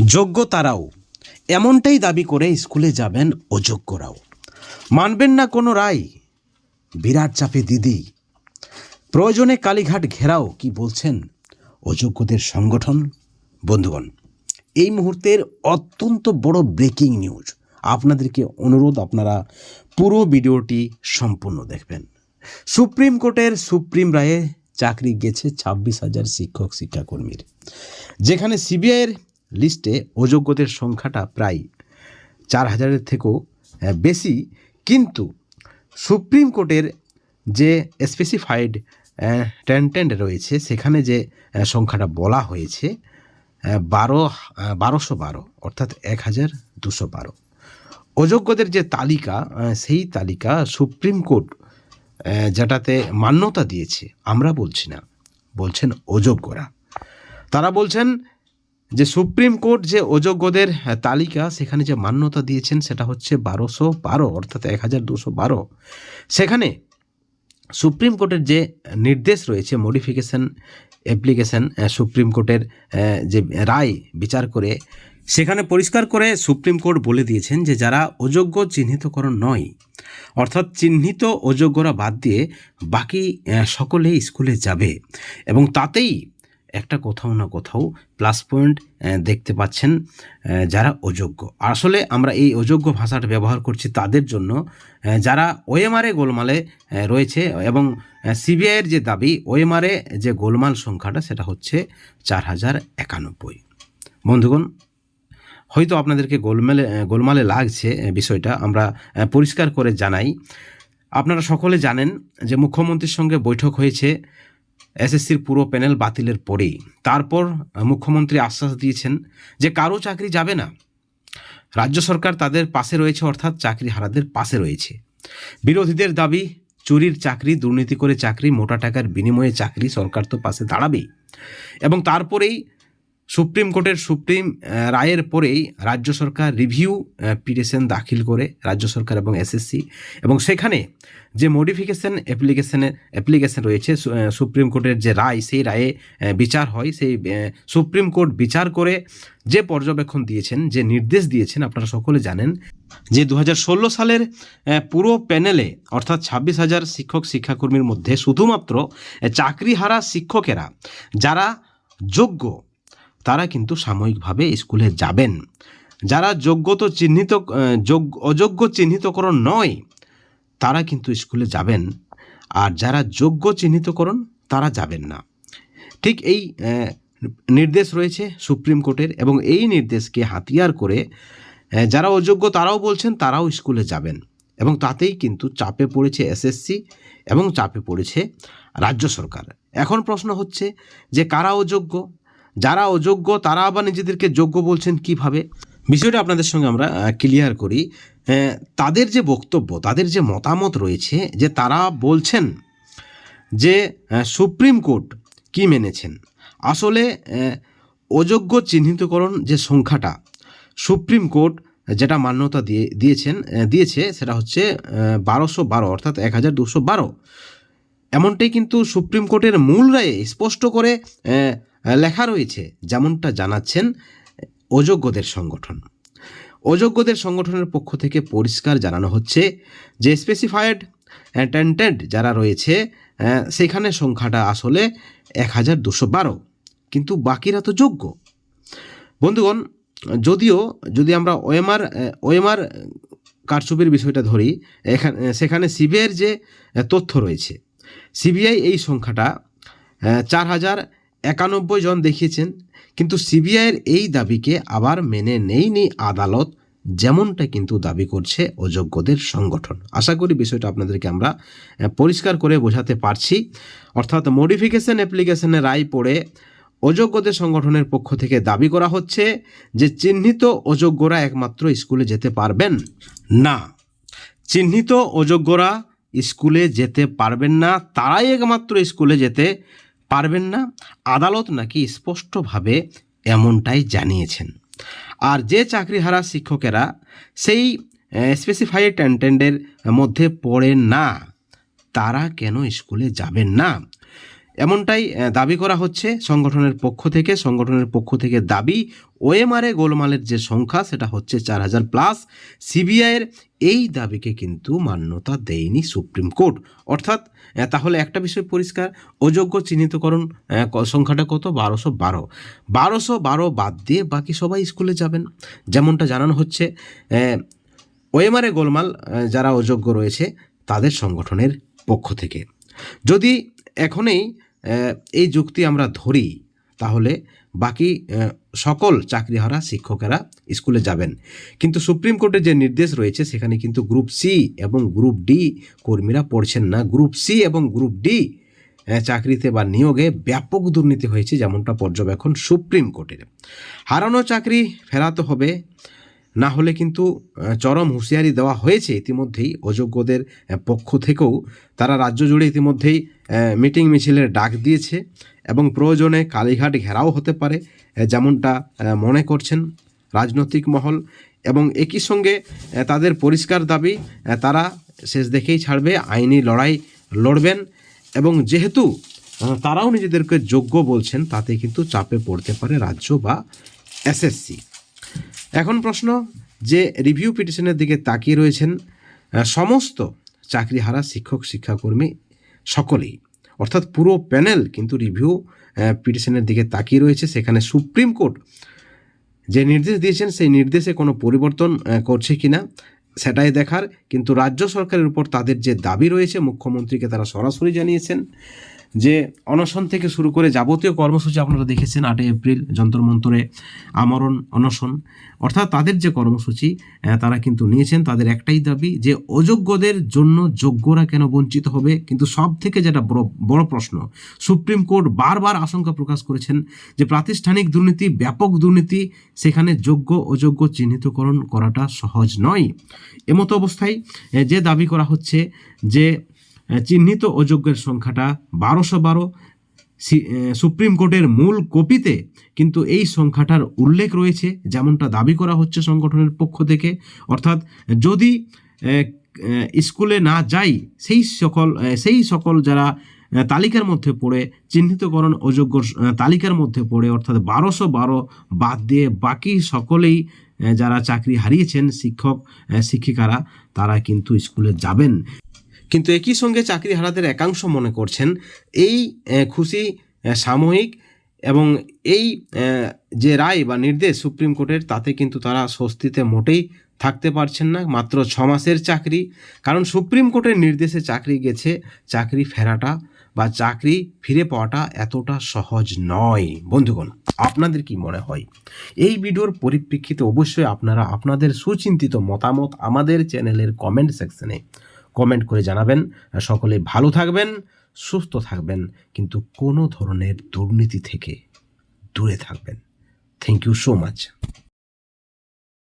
যোগ্য তারাও। এমনটাই দাবি করে স্কুলে যাবেন অযোগ্যরাও। মানবেন না কোনো রায়? বিরাট চাপে দিদি। প্রয়োজনে কালীঘাট ঘেরাও, কি বলছেন অযোগ্যদের সংগঠন? বন্ধুগণ, এই মুহূর্তের অত্যন্ত বড় ব্রেকিং নিউজ। আপনাদেরকে অনুরোধ, আপনারা পুরো ভিডিওটি সম্পূর্ণ দেখবেন। সুপ্রিম কোর্টের সুপ্রিম রায়ে চাকরি গেছে ছাব্বিশ হাজার শিক্ষক, শিক্ষাকর্মীর। যেখানে সিবিআইয়ের লিস্টে অযোগ্যদের সংখ্যাটা প্রায় চার হাজারের থেকেও বেশি। কিন্তু সুপ্রিম কোর্টের যে স্পেসিফাইড টেন্টেন্ট রয়েছে, সেখানে যে সংখ্যাটা বলা হয়েছে বারো বারোশো বারো, অর্থাৎ এক হাজার দুশো বারো। অযোগ্যদের যে তালিকা সেই তালিকা সুপ্রিম কোর্ট যেটাতে মান্যতা দিয়েছে, আমরা বলছি না, বলছেন অযোগ্যরা। তারা বলছেন যে সুপ্রিম কোর্ট যে অযোগ্যদের তালিকা, সেখানে যে মান্যতা দিয়েছেন সেটা হচ্ছে বারোশো বারো, অর্থাৎ এক হাজার দুশো বারো। সেখানে সুপ্রিম কোর্টের যে নির্দেশ রয়েছে মডিফিকেশন অ্যাপ্লিকেশন সুপ্রিম কোর্টের যে রায় বিচার করে, সেখানে পরিষ্কার করে সুপ্রিম কোর্ট বলে দিয়েছেন যে যারা অযোগ্য চিহ্নিতকরণ নয়, অর্থাৎ চিহ্নিত অযোগ্যরা বাদ দিয়ে বাকি সকলেই স্কুলে যাবে। এবং তাতেই একটা কোথাও না কোথাও প্লাস পয়েন্ট দেখতে পাচ্ছেন যারা অযোগ্য। আসলে আমরা এই অযোগ্য ভাষাটা ব্যবহার করছি তাদের জন্য যারা ওএমআরএ গোলমালে রয়েছে এবং সিবিআইয়ের যে দাবি ওএমআরএ যে গোলমাল সংখ্যাটা, সেটা হচ্ছে চার হাজার একানব্বই। বন্ধুগণ, হয়তো আপনাদেরকে গোলমালে গোলমালে লাগছে বিষয়টা আমরা পরিষ্কার করে জানাই। আপনারা সকলে জানেন যে মুখ্যমন্ত্রীর সঙ্গে বৈঠক হয়েছে এসএসসির পুরো প্যানেল বাতিলের পরেই। তারপর মুখ্যমন্ত্রী আশ্বাস দিয়েছেন যে কারও চাকরি যাবে না। রাজ্য সরকার তাদের পাশে রয়েছে, অর্থাৎ চাকরি হারাদের পাশে রয়েছে। বিরোধীদের দাবি, চুরির চাকরি, দুর্নীতি করে চাকরি, মোটা টাকার বিনিময়ে চাকরি সরকার তো পাশে দাঁড়াবেই। এবং তারপরেই সুপ্রিম কোর্টের সুপ্রিম রায়ের পরেই রাজ্য সরকার রিভিউ পিটিশন দাখিল করে, রাজ্য সরকার এবং এসএসসি এবং সেখানে যে মডিফিকেশন অ্যাপ্লিকেশনের অ্যাপ্লিকেশন রয়েছে সুপ্রিম কোর্টের যে রায় সেই রায়ে বিচার হয়। সেই সুপ্রিম কোর্ট বিচার করে যে পর্যবেক্ষণ দিয়েছেন যে নির্দেশ দিয়েছেন আপনারা সকলে জানেন যে দু হাজার ষোলো সালের পুরো প্যানেলে অর্থাৎ ছাব্বিশ হাজার শিক্ষক শিক্ষাকর্মীর মধ্যে শুধুমাত্র চাকরিহারা শিক্ষকেরা যারা যোগ্য তারা কিন্তু সাময়িকভাবে স্কুলে যাবেন। যারা যোগ্য তো চিহ্নিত আহ, যোগ- অযোগ্য চিহ্নিতকরণ নয় তারা কিন্তু স্কুলে যাবেন। আর যারা যোগ্য চিহ্নিতকরণ তারা যাবেন না। ঠিক এই নির্দেশ রয়েছে সুপ্রিম কোর্টের এবং এই নির্দেশকে হাতিয়ার করে যারা অযোগ্য তারাও বলছেন তারাও স্কুলে যাবেন। এবং তাতেই কিন্তু চাপে পড়েছে এসএসসি এবং চাপে পড়েছে রাজ্য সরকার। এখন প্রশ্ন হচ্ছে যে কারা অযোগ্য? যারা অযোগ্য তারা আবার নিজেদেরকে যোগ্য বলছেন কীভাবে? বিষয়টা আপনাদের সঙ্গে আমরা ক্লিয়ার করি। তাদের যে বক্তব্য, তাদের যে মতামত রয়েছে, যে তারা বলছেন যে সুপ্রিম কোর্ট কি মেনেছেন? আসলে অযোগ্য চিহ্নিতকরণ যে সংখ্যাটা, সুপ্রিম কোর্ট যেটা মান্যতা দিয়ে, দিয়েছেন দিয়েছে, সেটা হচ্ছে বারোশো বারো, অর্থাৎ এক হাজার দুশো বারো। এমনটাই কিন্তু সুপ্রিম কোর্টের মূল রায়ে স্পষ্ট করে লেখা রয়েছে, যেমনটা জানাচ্ছেন অযোগ্যদের সংগঠন। অযোগ্যদের সংগঠনের পক্ষ থেকে পরিষ্কার জানানো হচ্ছে যে স্পেসিফাইড টেন্টেড যারা রয়েছে সেখানে সংখ্যাটা আসলে এক হাজার দুশো বারো। কিন্তু বাকিরা তো যোগ্য। বন্ধুগণ, যদিও যদি আমরা ওএমআর ওএমআর কারচুপির বিষয়টা ধরি, এখানে, সেখানে সিবিআইয়ের যে তথ্য রয়েছে, সিবিআই এই সংখ্যাটা চার হাজার একানব্বই জন দেখিয়েছেন, কিন্তু সিবিআইয়ের এই দাবিকে আবার মেনে নেয়নি আদালত, যেমনটা কিন্তু দাবি করছে অযোগ্যদের সংগঠন। আশা করি বিষয়টা আপনাদেরকে আমরা পরিষ্কার করে বোঝাতে পারছি। অর্থাৎ মডিফিকেশন অ্যাপ্লিকেশনে রায় পড়ে অযোগ্যদের সংগঠনের পক্ষ থেকে দাবি করা হচ্ছে যে চিহ্নিত অযোগ্যরা একমাত্র স্কুলে যেতে পারবেন না। চিহ্নিত অযোগ্যরা স্কুলে যেতে পারবেন না, তারাই একমাত্র স্কুলে যেতে পারবেন না, আদালত নাকি স্পষ্টভাবে এমনটাই জানিয়েছেন। আর যে চাকরিহারা শিক্ষকেরা সেই স্পেসিফাইড টেন্টেন্ডের মধ্যে পড়ে না, তারা কেন স্কুলে যাবেন না? এমনটাই দাবি করা হচ্ছে সংগঠনের পক্ষ থেকে। সংগঠনের পক্ষ থেকে দাবি ওএমআরে গোলমালের যে সংখ্যা সেটা হচ্ছে চার হাজার প্লাস। সিবিআইয়ের এই দাবিকে কিন্তু মান্যতা দেয়নি সুপ্রিম কোর্ট। অর্থাৎ তাহলে একটা বিষয় পরিষ্কার অযোগ্য চিহ্নিতকরণ সংখ্যাটা কত? বারোশো বারো। বারোশো বারো বাদ দিয়ে বাকি সবাই স্কুলে যাবেন। যেমনটা জানানো হচ্ছে আহ, ওএমআরএ গোলমাল যারা অযোগ্য রয়েছে তাদের সংগঠনের পক্ষ থেকে। যদি এখনই এই যুক্তি আমরা ধরি, তাহলে বাকি সকল চাকরিহারা শিক্ষকেরা স্কুলে যাবেন। কিন্তু সুপ্রিম কোর্টের যে নির্দেশ রয়েছে, সেখানে কিন্তু গ্রুপ সি এবং গ্রুপ ডি কর্মীরা পড়ছেন না। গ্রুপ সি এবং গ্রুপ ডি চাকরিতে বা নিয়োগে ব্যাপক দুর্নীতি হয়েছে, যেমনটা পর্যবেক্ষণ সুপ্রিম কোর্টের। হারানো চাকরি ফেরাতে হবে, না হলে কিন্তু চরম হুঁশিয়ারি দেওয়া হয়েছে। ইতিমধ্যেই অযোগ্যদের পক্ষ থেকেও তারা রাজ্য জুড়ে ইতিমধ্যেই মিটিং মিছিলের ডাক দিয়েছে এবং প্রয়োজনে কালীঘাট ঘেরাও হতে পারে যেমনটা মনে করছেন রাজনৈতিক মহল এবং একই সঙ্গে তাদের পরিষ্কার দাবি তারা শেষ দেখেই ছাড়বে, আইনি লড়াই লড়বেন এবং যেহেতু তারাও নিজেদেরকে যোগ্য বলছেন, তাতে কিন্তু চাপে পড়তে পারে রাজ্য বা এসএসসি এখন প্রশ্ন, যে রিভিউ পিটিশনের দিকে তাকিয়ে রয়েছেন সমস্ত চাকরিহারা শিক্ষক, শিক্ষাকর্মী সকলেই। অর্থাৎ পুরো প্যানেল কিন্তু রিভিউ পিটিশনের দিকে তাকিয়ে রয়েছে। সেখানে সুপ্রিম কোর্ট যে নির্দেশ দিয়েছেন, সেই নির্দেশে কোনো পরিবর্তন করছে কি না সেটাই দেখার। কিন্তু রাজ্য সরকারের উপর তাদের যে দাবি রয়েছে, মুখ্যমন্ত্রীকে তারা সরাসরি জানিয়েছেন। যে অনশন থেকে শুরু করে যাবতীয় কর্মসূচি আপনারা দেখেছেন আটই এপ্রিল যন্তর মন্তরে আমরণ, অনশন। অর্থাৎ তাদের যে কর্মসূচি তারা কিন্তু নিয়েছেন। তাদের একটাই দাবি যে অযোগ্যদের জন্য যোগ্যরা কেন বঞ্চিত হবে? কিন্তু সব থেকে যেটা বড় বড় প্রশ্ন, সুপ্রিম কোর্ট বারবার আশঙ্কা প্রকাশ করেছেন যে প্রাতিষ্ঠানিক দুর্নীতি, ব্যাপক দুর্নীতি, সেখানে যোগ্য, অযোগ্য চিহ্নিতকরণ করাটা সহজ নয়। এমতো অবস্থায় যে দাবি করা হচ্ছে যে চিহ্নিত অযোগ্যের সংখ্যাটা বারোশো বারো। সুপ্রিম কোর্টের মূল কপিতে কিন্তু এই সংখ্যাটার উল্লেখ রয়েছে, যেমনটা দাবি করা হচ্ছে সংগঠনের পক্ষ থেকে। অর্থাৎ যদি স্কুলে না যাই, সেই সকল সেই সকল যারা তালিকার মধ্যে পড়ে, চিহ্নিতকরণ অযোগ্য তালিকার মধ্যে পড়ে, অর্থাৎ বারোশো বারো বাদ দিয়ে বাকি সকলেই যারা চাকরি হারিয়েছেন শিক্ষক শিক্ষিকারা, তারা কিন্তু স্কুলে যাবেন। কিন্তু একই সঙ্গে চাকরি হারাদের একাংশ মনে করছেন এই খুশি সাময়িক এবং এই যে রায় বা নির্দেশ সুপ্রিম কোর্টের, তাতে কিন্তু তারা স্বস্তিতে মোটেই থাকতে পারছেন না, মাত্র ছ মাসের চাকরি। কারণ সুপ্রিম কোর্টের নির্দেশে চাকরি গেছে, চাকরি ফেরাটা বা চাকরি ফিরে পাওয়াটা এতটা সহজ নয়। বন্ধুগণ, আপনাদের কি মনে হয়? এই ভিডিওর পরিপ্রেক্ষিতে অবশ্যই আপনারা আপনাদের সুচিন্তিত মতামত আমাদের চ্যানেলের কমেন্ট সেকশনে কমেন্ট করে জানাবেন। সকলে ভালো থাকবেন, সুস্থ থাকবেন, কিন্তু কোনো ধরনের দুর্নীতি থেকে দূরে থাকবেন। Thank you so much